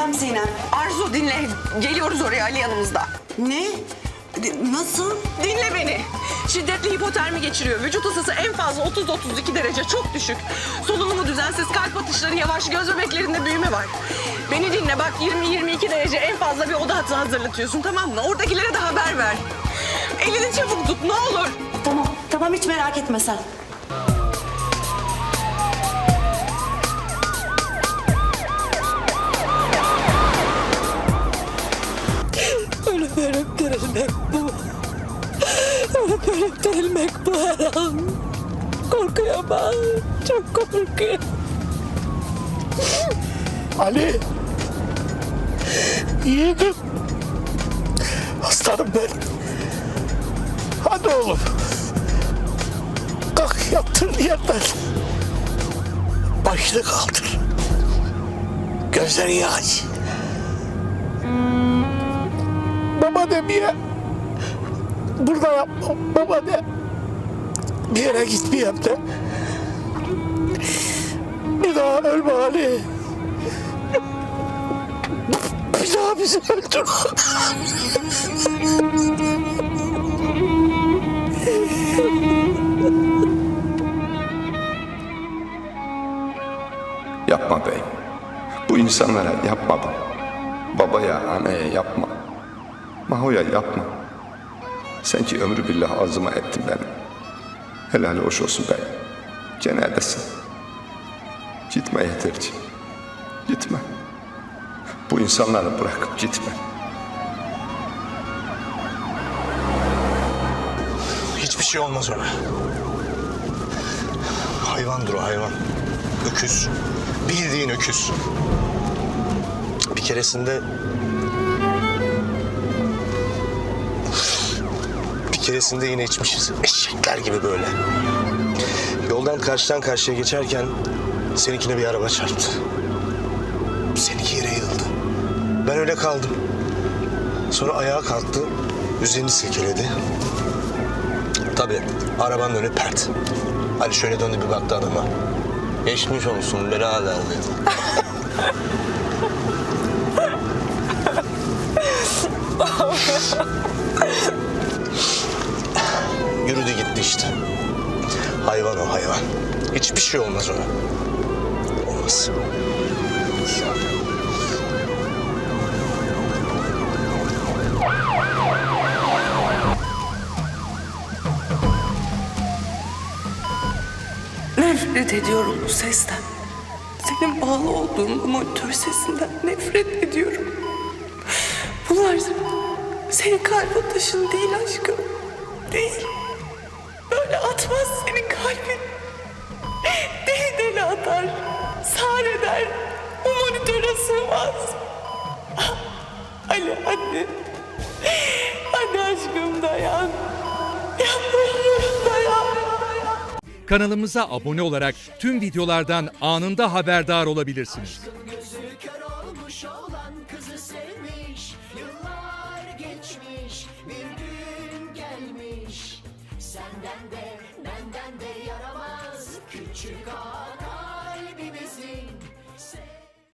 Efendim Sinem. Arzu dinle. Geliyoruz oraya Ali yanımızda. Ne? De- Nasıl? Dinle beni. Şiddetli hipotermi geçiriyor. Vücut ısısı en fazla 30-32 derece. Çok düşük. Solunumu düzensiz, kalp atışları yavaş, göz bebeklerinde büyüme var. Beni dinle bak 20-22 derece en fazla bir oda hattı hazırlatıyorsun tamam mı? Oradakilere de haber ver. Elini çabuk tut ne olur. Tamam, tamam hiç merak etme sen. Ölüp dirilmek bu. Ölüp dirilmek bu her an. Korkuyorum ben. Çok korkuyorum. Ali. Yiğidim. Aslanım ben. Hadi oğlum. Kalk yattığın yerden. Başını kaldır. Gözlerini aç. Baba demeye. Burada yapmam. Baba de. Bir yere gitmeyeyim de. Bir daha ölme Ali. Bir daha bizi öldür. Yapma bey. Bu insanlara yapma. Babaya, anneye yapma. Mahoya yapma. Sen ki ömrü billah azıma ettin beni. Helal hoş olsun bey. Cenedesin. Gitme yeterci. Gitme. Bu insanları bırakıp gitme. Hiçbir şey olmaz ona. Hayvandır o hayvan. Öküz. Bildiğin öküz. Bir keresinde... keresinde yine içmişiz. Eşekler gibi böyle. Yoldan karşıdan karşıya geçerken seninkine bir araba çarptı. Seninki yere yığıldı. Ben öyle kaldım. Sonra ayağa kalktı. Üzerini silkeledi. Tabii arabanın önü pert. Ali şöyle döndü bir baktı adama. Geçmiş olsun birader dedi. işte. Hayvan o hayvan. Hiçbir şey olmaz ona. Olmaz. Nefret ediyorum bu sesten. Senin bağlı olduğun bu monitör sesinden nefret ediyorum. Bunlar senin kalp atışın değil aşkım. Değil. Atmaz senin kalbin. Deli deli atar. Sahneder. Bu monitöre sığmaz. Ali hadi. Hadi aşkım dayan. Yalvarırım dayan. Kanalımıza abone olarak tüm videolardan anında haberdar olabilirsiniz. Gözü kör olmuş olan kızı sevmiş Yıllar 去搞